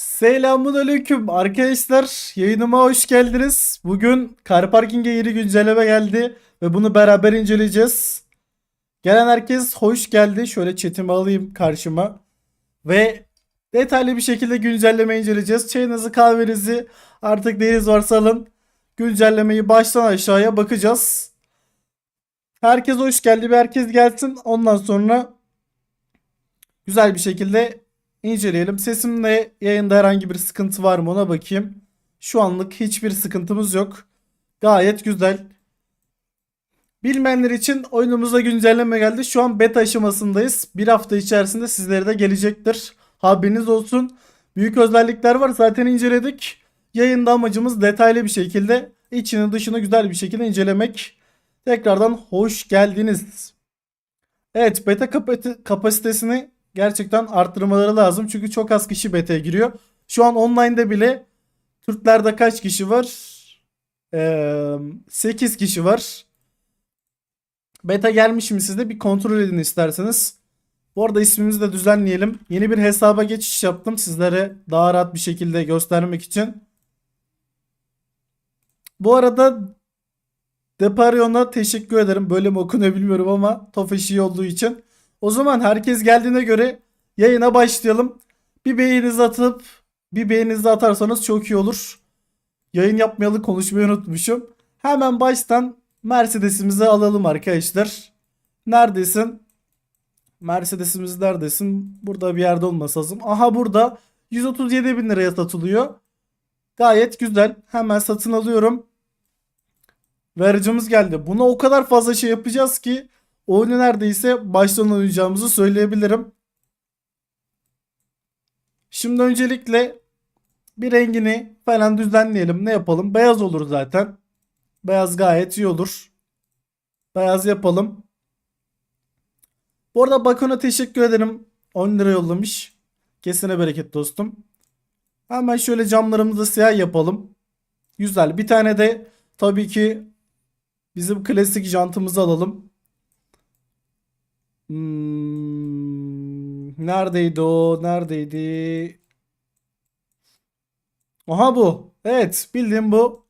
Selamun aleyküm arkadaşlar yayınıma hoş geldiniz. Bugün Car Parking'e yeni güncelleme geldi ve bunu beraber inceleyeceğiz. Gelen herkes hoş geldi. Şöyle chatimi alayım karşıma. Ve detaylı bir şekilde güncelleme inceleyeceğiz. Çayınızı kahvenizi artık neyiniz varsa alın. Güncellemeyi baştan aşağıya bakacağız. Herkes hoş geldi. Bir herkes gelsin. Ondan sonra güzel bir şekilde inceleyelim. Sesimle yayında herhangi bir sıkıntı var mı ona bakayım. Şu anlık hiçbir sıkıntımız yok. Gayet güzel. Bilmeyenler için oyunumuza güncelleme geldi. Şu an beta aşamasındayız. Bir hafta içerisinde sizlere de gelecektir. Haberiniz olsun. Büyük özellikler var. Zaten inceledik. Yayında amacımız detaylı bir şekilde içini dışını güzel bir şekilde incelemek. Tekrardan hoş geldiniz. Evet beta kapasitesini gerçekten arttırmaları lazım. Çünkü çok az kişi beta'ya giriyor. Şu an online'da bile Türklerde kaç kişi var? Ee, 8 kişi var. Beta gelmiş mi sizde bir kontrol edin isterseniz. Bu arada ismimizi de düzenleyelim. Yeni bir hesaba geçiş yaptım sizlere daha rahat bir şekilde göstermek için. Bu arada Deparion'a teşekkür ederim. Böyle mi okunuyor bilmiyorum ama Tofaş iyi olduğu için. O zaman herkes geldiğine göre yayına başlayalım. Bir beğeninizi atıp bir beğeninizi atarsanız çok iyi olur. Yayın yapmayalı konuşmayı unutmuşum. Hemen baştan Mercedes'imizi alalım arkadaşlar. Neredesin? Mercedes'imiz neredesin? Burada bir yerde olması lazım. Aha burada 137 bin liraya satılıyor. Gayet güzel. Hemen satın alıyorum. Vericimiz geldi. Buna o kadar fazla şey yapacağız ki oyunu neredeyse baştan oynayacağımızı söyleyebilirim. Şimdi öncelikle bir rengini falan düzenleyelim. Ne yapalım? Beyaz olur zaten. Beyaz gayet iyi olur. Beyaz yapalım. Bu arada Bakon'a teşekkür ederim. 10 lira yollamış. Kesine bereket dostum. Hemen şöyle camlarımızı siyah yapalım. Güzel. Bir tane de tabii ki bizim klasik jantımızı alalım. Hmm, neredeydi o? Neredeydi? Aha bu. Evet, bildiğim bu.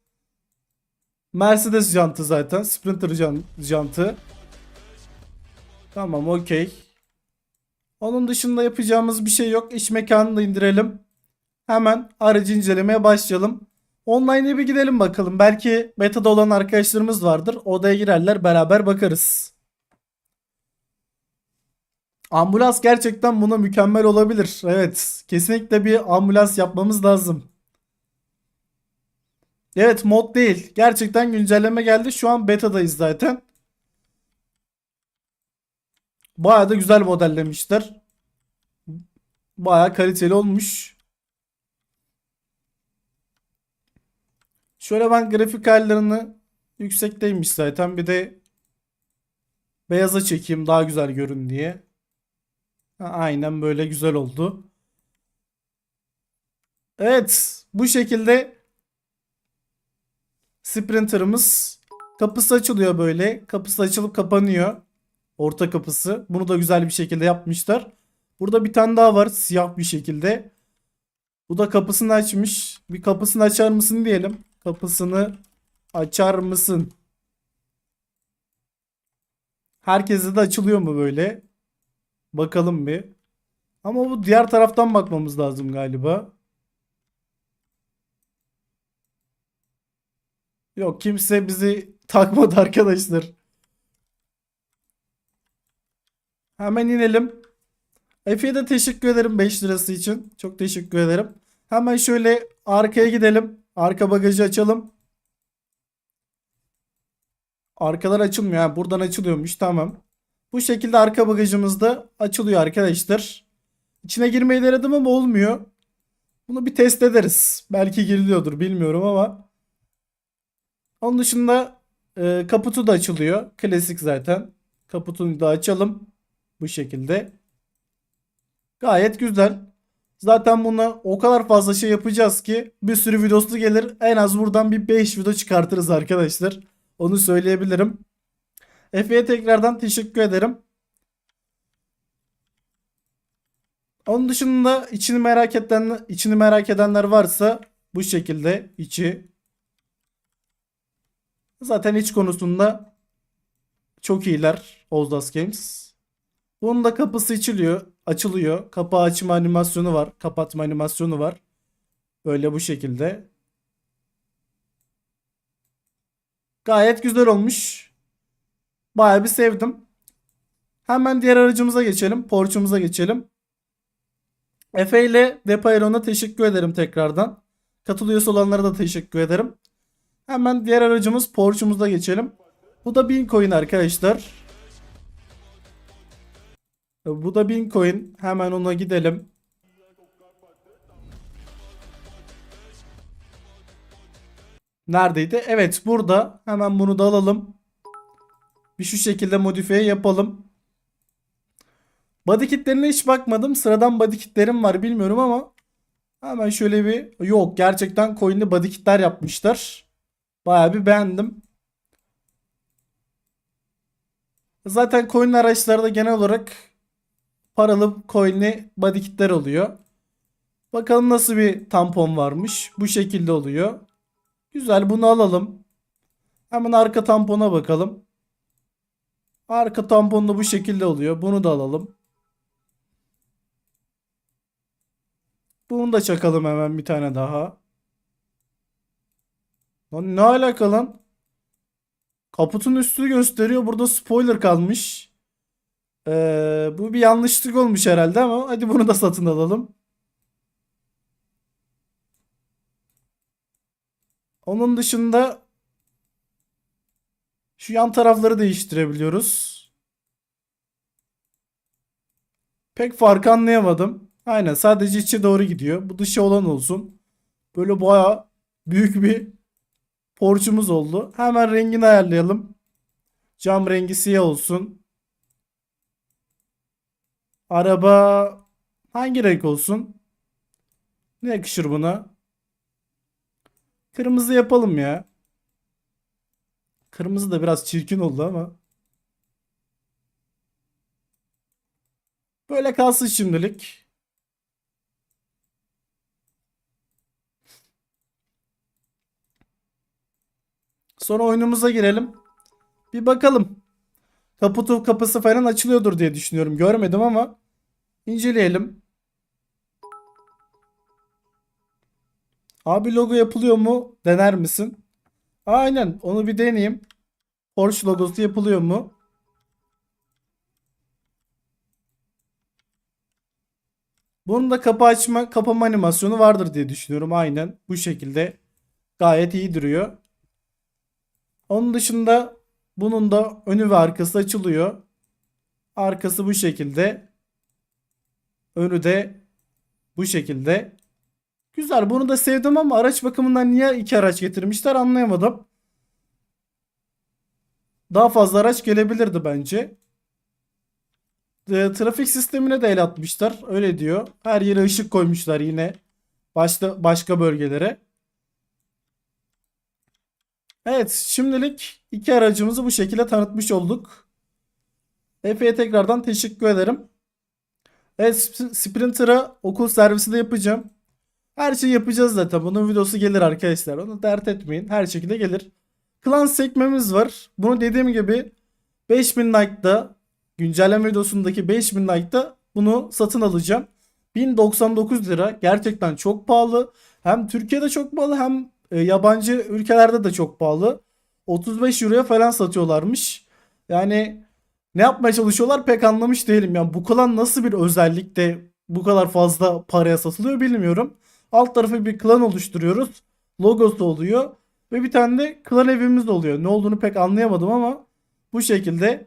Mercedes jantı zaten. Sprinter jan- jantı. Tamam, okey. Onun dışında yapacağımız bir şey yok. İş mekanını indirelim. Hemen aracı incelemeye başlayalım. Online'e bir gidelim bakalım. Belki beta'da olan arkadaşlarımız vardır. Odaya girerler beraber bakarız. Ambulans gerçekten buna mükemmel olabilir. Evet. Kesinlikle bir ambulans yapmamız lazım. Evet mod değil. Gerçekten güncelleme geldi. Şu an beta'dayız zaten. Bayağı da güzel modellemişler. Bayağı kaliteli olmuş. Şöyle ben grafik ayarlarını yüksekteymiş zaten. Bir de beyaza çekeyim daha güzel görün diye. Aynen böyle güzel oldu. Evet, bu şekilde Sprinter'ımız kapısı açılıyor böyle. Kapısı açılıp kapanıyor. Orta kapısı. Bunu da güzel bir şekilde yapmışlar. Burada bir tane daha var siyah bir şekilde. Bu da kapısını açmış. Bir kapısını açar mısın diyelim. Kapısını açar mısın? Herkese de açılıyor mu böyle? Bakalım bir. Ama bu diğer taraftan bakmamız lazım galiba. Yok kimse bizi takmadı arkadaşlar. Hemen inelim. Efe'ye de teşekkür ederim 5 lirası için. Çok teşekkür ederim. Hemen şöyle arkaya gidelim. Arka bagajı açalım. Arkalar açılmıyor. Buradan açılıyormuş. Tamam. Bu şekilde arka bagajımız da açılıyor arkadaşlar. İçine girmeyi denedim ama olmuyor. Bunu bir test ederiz. Belki giriliyordur bilmiyorum ama. Onun dışında e, kaputu da açılıyor. Klasik zaten. Kaputunu da açalım. Bu şekilde. Gayet güzel. Zaten buna o kadar fazla şey yapacağız ki bir sürü videosu gelir. En az buradan bir 5 video çıkartırız arkadaşlar. Onu söyleyebilirim. Efe'ye tekrardan teşekkür ederim. Onun dışında içini merak eden içini merak edenler varsa bu şekilde içi zaten iç konusunda çok iyiler Ozdas Games. Bunun da kapısı açılıyor, açılıyor. Kapağı açma animasyonu var, kapatma animasyonu var. Böyle bu şekilde. Gayet güzel olmuş. Bayağı bir sevdim. Hemen diğer aracımıza geçelim. Porsche'umuza geçelim. Efe ile Depayron'a teşekkür ederim tekrardan. Katılıyorsa olanlara da teşekkür ederim. Hemen diğer aracımız Porsche'umuza geçelim. Bu da 1000 coin arkadaşlar. Bu da 1000 coin. Hemen ona gidelim. Neredeydi? Evet burada. Hemen bunu da alalım. Bir şu şekilde modifiye yapalım. Body kitlerine hiç bakmadım. Sıradan body kitlerim var bilmiyorum ama hemen şöyle bir yok gerçekten coin'li body kitler yapmışlar. Bayağı bir beğendim. Zaten coin araçlarda genel olarak paralı coin'li body kitler oluyor. Bakalım nasıl bir tampon varmış. Bu şekilde oluyor. Güzel bunu alalım. Hemen arka tampona bakalım. Arka tampon da bu şekilde oluyor. Bunu da alalım. Bunu da çakalım hemen bir tane daha. Lan ne alaka lan? Kaputun üstü gösteriyor. Burada spoiler kalmış. Ee, bu bir yanlışlık olmuş herhalde ama hadi bunu da satın alalım. Onun dışında şu yan tarafları değiştirebiliyoruz. Pek farkı anlayamadım. Aynen sadece içe doğru gidiyor. Bu dışı olan olsun. Böyle baya büyük bir porçumuz oldu. Hemen rengini ayarlayalım. Cam rengi siyah olsun. Araba hangi renk olsun? Ne yakışır buna? Kırmızı yapalım ya. Kırmızı da biraz çirkin oldu ama. Böyle kalsın şimdilik. Sonra oyunumuza girelim. Bir bakalım. Kaputu kapısı falan açılıyordur diye düşünüyorum. Görmedim ama inceleyelim. Abi logo yapılıyor mu? Dener misin? Aynen onu bir deneyeyim. Porsche logosu yapılıyor mu? Bunun da kapı açma kapama animasyonu vardır diye düşünüyorum. Aynen bu şekilde gayet iyi duruyor. Onun dışında bunun da önü ve arkası açılıyor. Arkası bu şekilde. Önü de bu şekilde. Güzel bunu da sevdim ama araç bakımından niye iki araç getirmişler anlayamadım. Daha fazla araç gelebilirdi bence. E, trafik sistemine de el atmışlar. Öyle diyor. Her yere ışık koymuşlar yine. Başta başka bölgelere. Evet şimdilik iki aracımızı bu şekilde tanıtmış olduk. Efe'ye tekrardan teşekkür ederim. Evet Sp- Sprinter'a okul servisi de yapacağım. Her şeyi yapacağız zaten. Bunun videosu gelir arkadaşlar. Onu dert etmeyin. Her şekilde gelir. Klan sekmemiz var. Bunu dediğim gibi 5000 like'da güncelleme videosundaki 5000 like'da bunu satın alacağım. 1099 lira. Gerçekten çok pahalı. Hem Türkiye'de çok pahalı hem e, yabancı ülkelerde de çok pahalı. 35 euroya falan satıyorlarmış. Yani ne yapmaya çalışıyorlar pek anlamış değilim. Yani bu klan nasıl bir özellikte bu kadar fazla paraya satılıyor bilmiyorum. Alt tarafı bir klan oluşturuyoruz. Logosu oluyor. Ve bir tane de klan evimiz oluyor. Ne olduğunu pek anlayamadım ama bu şekilde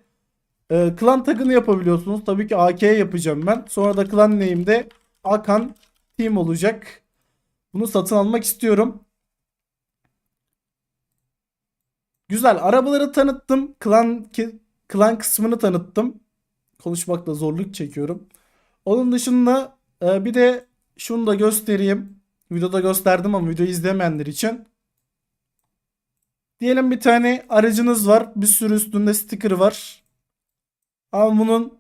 e, klan tagını yapabiliyorsunuz. Tabii ki AK yapacağım ben. Sonra da klan name'de Akan Team olacak. Bunu satın almak istiyorum. Güzel. Arabaları tanıttım. Klan ki, klan kısmını tanıttım. Konuşmakta zorluk çekiyorum. Onun dışında e, bir de şunu da göstereyim. Videoda gösterdim ama videoyu izlemeyenler için. Diyelim bir tane aracınız var. Bir sürü üstünde sticker var. Ama bunun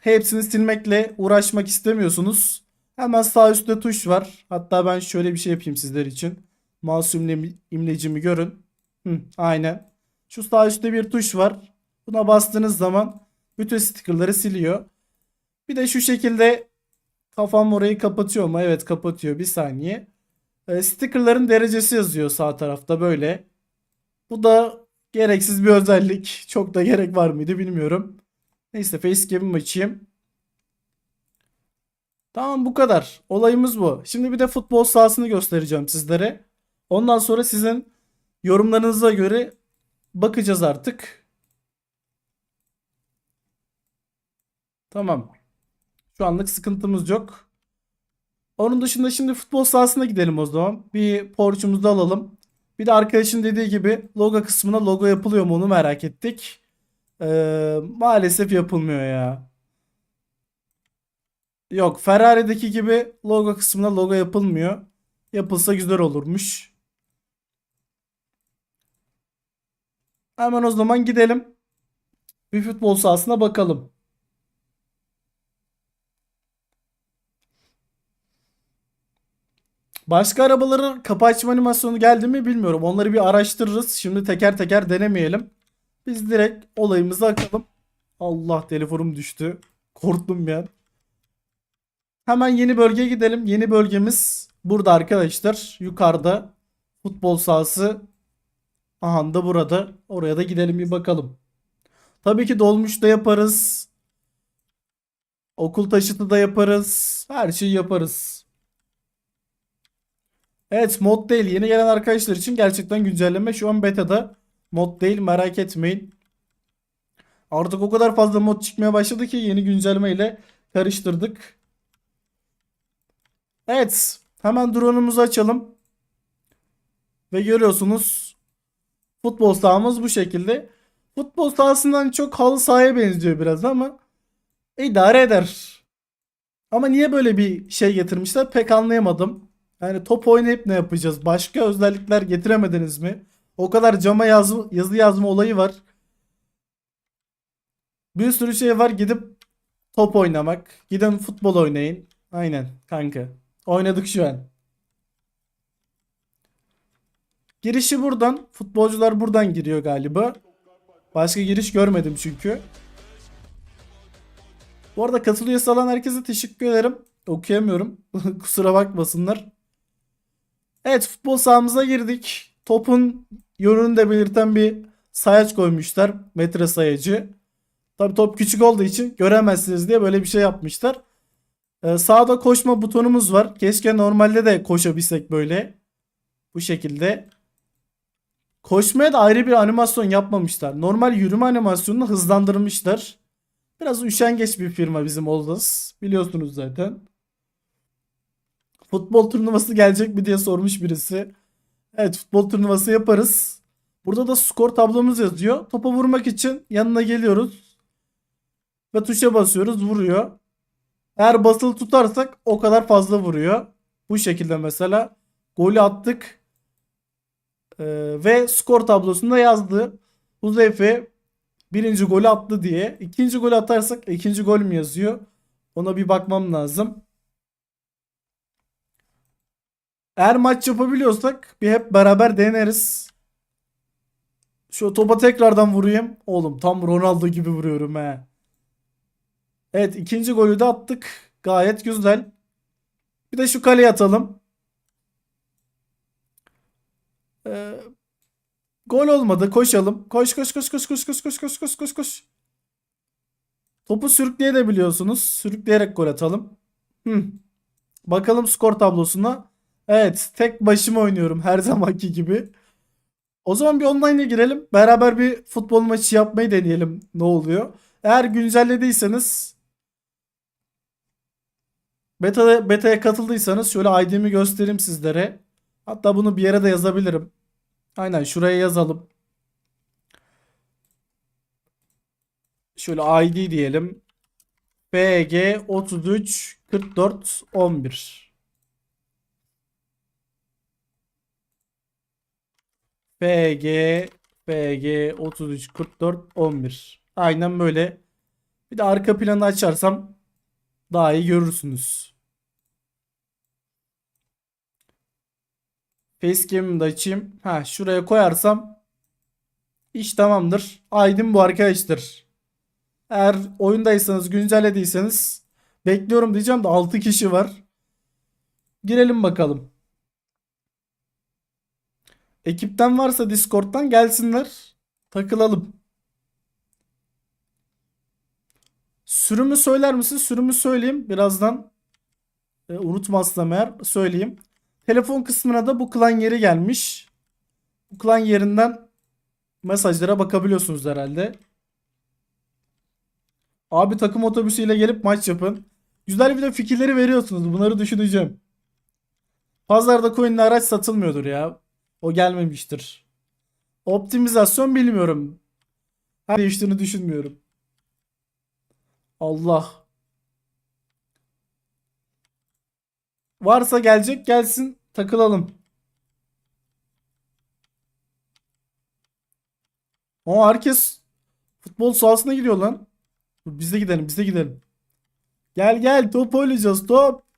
hepsini silmekle uğraşmak istemiyorsunuz. Hemen sağ üstte tuş var. Hatta ben şöyle bir şey yapayım sizler için. Mouse imle- imlecimi görün. Hı, aynen. Şu sağ üstte bir tuş var. Buna bastığınız zaman bütün stickerları siliyor. Bir de şu şekilde kafam orayı kapatıyor mu? Evet kapatıyor. Bir saniye. E, stickerların derecesi yazıyor sağ tarafta böyle. Bu da gereksiz bir özellik. Çok da gerek var mıydı bilmiyorum. Neyse facecam'ımı açayım. Tamam bu kadar. Olayımız bu. Şimdi bir de futbol sahasını göstereceğim sizlere. Ondan sonra sizin yorumlarınıza göre bakacağız artık. Tamam. Şu anlık sıkıntımız yok. Onun dışında şimdi futbol sahasına gidelim o zaman. Bir porçumuzu alalım. Bir de arkadaşın dediği gibi logo kısmına logo yapılıyor mu onu merak ettik. Ee, maalesef yapılmıyor ya. Yok Ferrari'deki gibi logo kısmına logo yapılmıyor. Yapılsa güzel olurmuş. Hemen o zaman gidelim. Bir futbol sahasına bakalım. Başka arabaların kapı açma animasyonu geldi mi bilmiyorum. Onları bir araştırırız. Şimdi teker teker denemeyelim. Biz direkt olayımıza akalım. Allah telefonum düştü. Korktum an. Hemen yeni bölgeye gidelim. Yeni bölgemiz burada arkadaşlar. Yukarıda futbol sahası. Aha da burada. Oraya da gidelim bir bakalım. Tabii ki dolmuş da yaparız. Okul taşıtı da yaparız. Her şeyi yaparız. Evet mod değil. Yeni gelen arkadaşlar için gerçekten güncelleme. Şu an beta'da. Mod değil merak etmeyin. Artık o kadar fazla mod çıkmaya başladı ki yeni güncelleme ile karıştırdık. Evet. Hemen drone'umuzu açalım. Ve görüyorsunuz futbol sahamız bu şekilde. Futbol sahasından çok halı sahaya benziyor biraz ama idare eder. Ama niye böyle bir şey getirmişler pek anlayamadım. Yani top oynayıp ne yapacağız? Başka özellikler getiremediniz mi? O kadar cama yazı, yazı yazma olayı var. Bir sürü şey var gidip top oynamak. Gidin futbol oynayın. Aynen kanka. Oynadık şu an. Girişi buradan. Futbolcular buradan giriyor galiba. Başka giriş görmedim çünkü. Bu arada katıl üyesi olan herkese teşekkür ederim. Okuyamıyorum. Kusura bakmasınlar. Evet futbol sahamıza girdik. Topun yönünü de belirten bir sayaç koymuşlar. Metre sayacı. Tabi top küçük olduğu için göremezsiniz diye böyle bir şey yapmışlar. Ee, sağda koşma butonumuz var. Keşke normalde de koşabilsek böyle. Bu şekilde. Koşmaya da ayrı bir animasyon yapmamışlar. Normal yürüme animasyonunu hızlandırmışlar. Biraz üşengeç bir firma bizim Oldas. Biliyorsunuz zaten. Futbol turnuvası gelecek mi diye sormuş birisi. Evet futbol turnuvası yaparız. Burada da skor tablomuz yazıyor. Topa vurmak için yanına geliyoruz. Ve tuşa basıyoruz vuruyor. Eğer basılı tutarsak o kadar fazla vuruyor. Bu şekilde mesela golü attık. Ee, ve skor tablosunda yazdı. Huzeyfe birinci golü attı diye. İkinci golü atarsak ikinci gol mü yazıyor? Ona bir bakmam lazım. Eğer maç yapabiliyorsak bir hep beraber deneriz. Şu topa tekrardan vurayım. Oğlum tam Ronaldo gibi vuruyorum he. Evet ikinci golü de attık. Gayet güzel. Bir de şu kaleye atalım. Ee, gol olmadı. Koşalım. Koş koş koş koş koş koş koş koş koş koş koş. Topu sürükleyebiliyorsunuz. Sürükleyerek gol atalım. Hı. Bakalım skor tablosuna. Evet, tek başıma oynuyorum her zamanki gibi. O zaman bir online'a girelim. Beraber bir futbol maçı yapmayı deneyelim. Ne oluyor? Eğer güncellediyseniz beta beta'ya katıldıysanız şöyle ID'mi göstereyim sizlere. Hatta bunu bir yere de yazabilirim. Aynen şuraya yazalım. Şöyle ID diyelim. BG 33 44 11. BG BG 33 44 11. Aynen böyle. Bir de arka planı açarsam daha iyi görürsünüz. Facecam'imi de açayım. Ha şuraya koyarsam iş tamamdır. Aydın bu arkadaşlar. Eğer oyundaysanız güncellediyseniz bekliyorum diyeceğim de 6 kişi var. Girelim bakalım. Ekipten varsa Discord'dan gelsinler. Takılalım. Sürümü söyler misin? Sürümü söyleyeyim. Birazdan e, unutmazsam eğer söyleyeyim. Telefon kısmına da bu klan yeri gelmiş. Bu klan yerinden mesajlara bakabiliyorsunuz herhalde. Abi takım otobüsüyle gelip maç yapın. Güzel bir de fikirleri veriyorsunuz. Bunları düşüneceğim. Pazarda coin'li araç satılmıyordur ya. O gelmemiştir. Optimizasyon bilmiyorum. Her değiştiğini düşünmüyorum. Allah. Varsa gelecek gelsin takılalım. O herkes futbol sahasına gidiyor lan. Biz de gidelim biz de gidelim. Gel gel top oynayacağız top.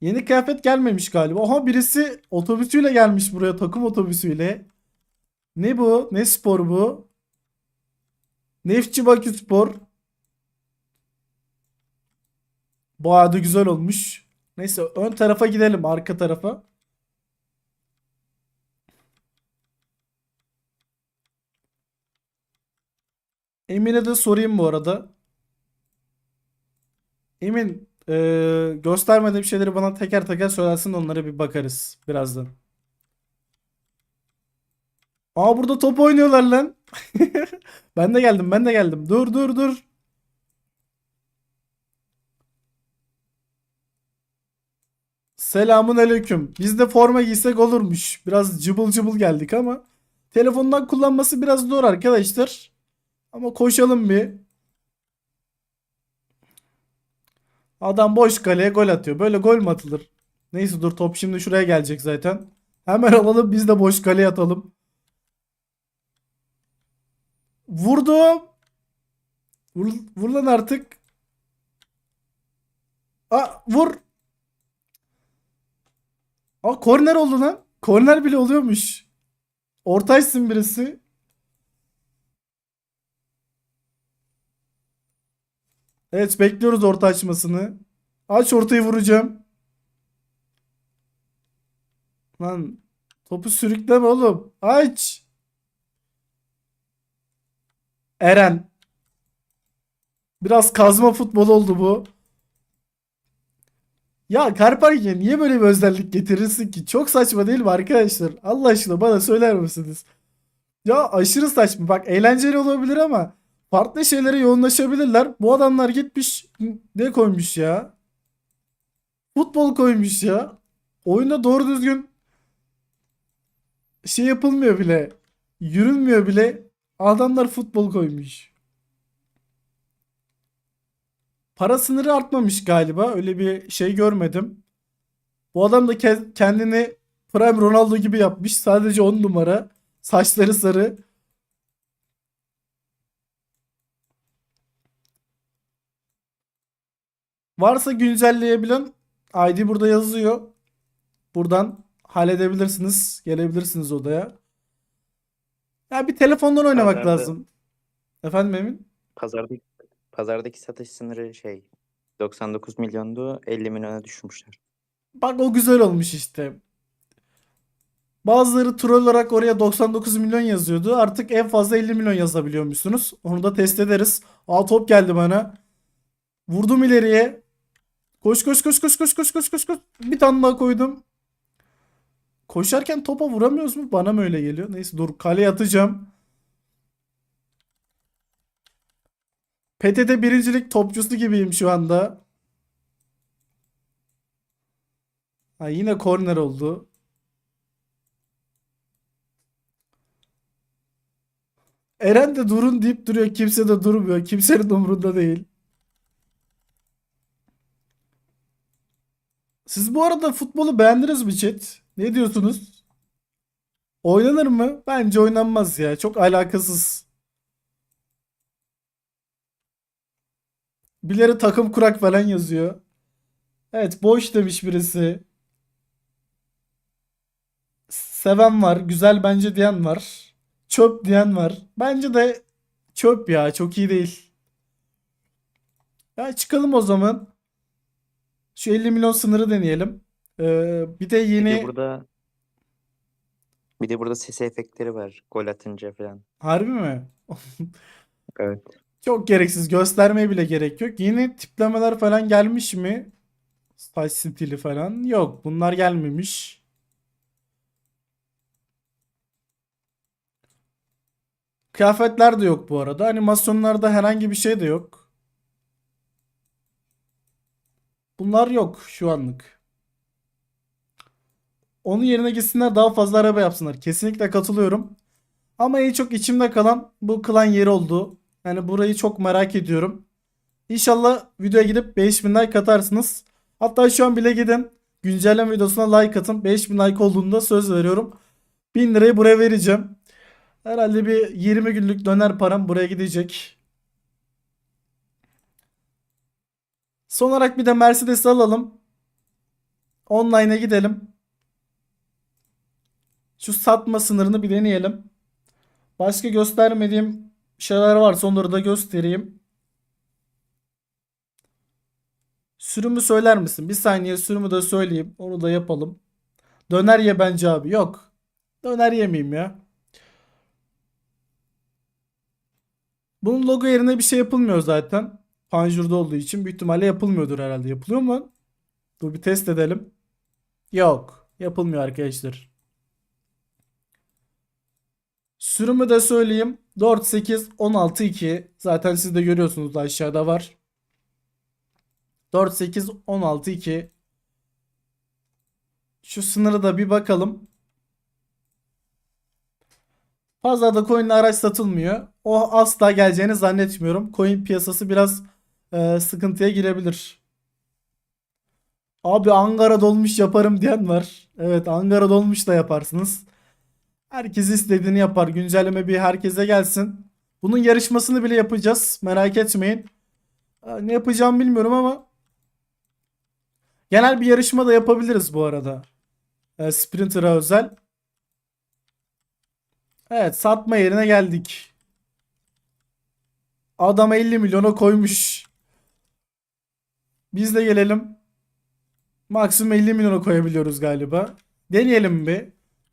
Yeni kıyafet gelmemiş galiba. Aha birisi otobüsüyle gelmiş buraya takım otobüsüyle. Ne bu? Ne spor bu? Nefçi Bakü Spor. Bayağı da güzel olmuş. Neyse ön tarafa gidelim arka tarafa. Emin'e de sorayım bu arada. Emin eee göstermediğim şeyleri bana teker teker söylersin onlara bir bakarız birazdan. Aa burada top oynuyorlar lan. Ben de geldim ben de geldim. Dur dur dur. Selamun aleyküm. Biz de forma giysek olurmuş. Biraz cıbıl cıbıl geldik ama. Telefondan kullanması biraz zor arkadaşlar. Ama koşalım bir. Adam boş kaleye gol atıyor. Böyle gol mü atılır? Neyse dur top şimdi şuraya gelecek zaten. Hemen alalım biz de boş kaleye atalım. Vurdum. Vur, vur lan artık. Aa, vur. Aa, korner oldu lan. Korner bile oluyormuş. Ortaysın birisi. Evet bekliyoruz orta açmasını. Aç ortayı vuracağım. Lan topu sürükleme oğlum. Aç. Eren. Biraz kazma futbol oldu bu. Ya Karparke niye böyle bir özellik getirirsin ki? Çok saçma değil mi arkadaşlar? Allah aşkına bana söyler misiniz? Ya aşırı saçma. Bak eğlenceli olabilir ama farklı şeylere yoğunlaşabilirler. Bu adamlar gitmiş ne koymuş ya? Futbol koymuş ya. Oyunda doğru düzgün şey yapılmıyor bile. Yürünmüyor bile. Adamlar futbol koymuş. Para sınırı artmamış galiba. Öyle bir şey görmedim. Bu adam da ke- kendini Prime Ronaldo gibi yapmış. Sadece 10 numara. Saçları sarı. Varsa güncelleyebilen ID burada yazıyor. Buradan halledebilirsiniz. Gelebilirsiniz odaya. Ya bir telefondan oynamak Pazarda- lazım. Efendim Emin? Pazardaki, pazardaki satış sınırı şey 99 milyondu 50 milyona düşürmüşler. Bak o güzel olmuş işte. Bazıları troll olarak oraya 99 milyon yazıyordu. Artık en fazla 50 milyon yazabiliyormuşsunuz. Onu da test ederiz. Aa top geldi bana. Vurdum ileriye. Koş koş koş koş koş koş koş koş koş. Bir tane daha koydum. Koşarken topa vuramıyoruz mu? Bana mı öyle geliyor? Neyse dur kaleye atacağım. PTT birincilik topçusu gibiyim şu anda. Ha, yine korner oldu. Eren de durun deyip duruyor. Kimse de durmuyor. Kimsenin umurunda değil. Siz bu arada futbolu beğendiniz mi chat? Ne diyorsunuz? Oynanır mı? Bence oynanmaz ya. Çok alakasız. Birileri takım kurak falan yazıyor. Evet boş demiş birisi. Seven var. Güzel bence diyen var. Çöp diyen var. Bence de çöp ya. Çok iyi değil. Ya çıkalım o zaman. Şu 50 milyon sınırı deneyelim. Ee, bir de Bir yeni de burada bir de burada ses efektleri var. Gol atınca falan. harbi mi? Evet. Çok gereksiz. Göstermeye bile gerek yok. Yeni tiplemeler falan gelmiş mi? Saç stili falan. Yok. Bunlar gelmemiş. Kıyafetler de yok bu arada. Animasyonlarda herhangi bir şey de yok. Bunlar yok şu anlık. Onun yerine gitsinler daha fazla araba yapsınlar. Kesinlikle katılıyorum. Ama en çok içimde kalan bu klan yeri oldu. Yani burayı çok merak ediyorum. İnşallah videoya gidip 5000 like atarsınız. Hatta şu an bile gidin. Güncelleme videosuna like atın. 5000 like olduğunda söz veriyorum. 1000 lirayı buraya vereceğim. Herhalde bir 20 günlük döner param buraya gidecek. Son olarak bir de Mercedes'i alalım. Online'a gidelim. Şu satma sınırını bir deneyelim. Başka göstermediğim şeyler varsa onları da göstereyim. Sürümü söyler misin? Bir saniye sürümü de söyleyeyim. Onu da yapalım. Döner ye bence abi. Yok. Döner yemeyeyim ya. Bunun logo yerine bir şey yapılmıyor zaten. Panjur'da olduğu için büyük ihtimalle yapılmıyordur herhalde. Yapılıyor mu? Dur bir test edelim. Yok. Yapılmıyor arkadaşlar. Sürümü de söyleyeyim. 4, 8, 16, 2. Zaten siz de görüyorsunuz aşağıda var. 4, 8, 16, 2. Şu sınırı da bir bakalım. Pazarda coin'li araç satılmıyor. O asla geleceğini zannetmiyorum. Coin piyasası biraz e, sıkıntıya girebilir. Abi Ankara dolmuş yaparım diyen var. Evet Ankara dolmuş da yaparsınız. Herkes istediğini yapar. Güncelleme bir herkese gelsin. Bunun yarışmasını bile yapacağız. Merak etmeyin. Ee, Ne yapacağımı bilmiyorum ama genel bir yarışma da yapabiliriz bu arada. Ee, Sprinter'a özel. Evet satma yerine geldik. Adam 50 milyona koymuş. Biz de gelelim. Maksimum 50 milyona koyabiliyoruz galiba. Deneyelim bir.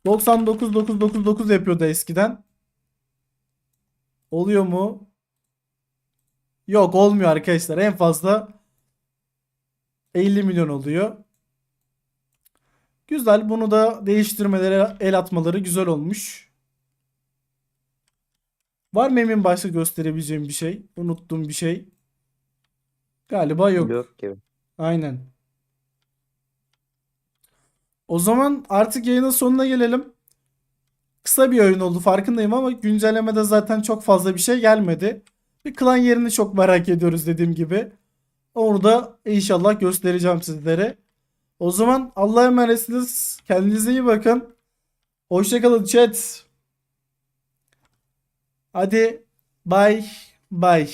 99.999 yapıyordu eskiden. Oluyor mu? Yok olmuyor arkadaşlar. En fazla 50 milyon oluyor. Güzel. Bunu da değiştirmeleri, el atmaları güzel olmuş. Var mı Emin başka gösterebileceğim bir şey? Unuttuğum bir şey. Galiba yok. Yok gibi. Aynen. O zaman artık yayının sonuna gelelim. Kısa bir oyun oldu farkındayım ama güncellemede zaten çok fazla bir şey gelmedi. Bir klan yerini çok merak ediyoruz dediğim gibi. Onu da inşallah göstereceğim sizlere. O zaman Allah'a emanetsiniz. Kendinize iyi bakın. Hoşçakalın chat. Hadi bye bye.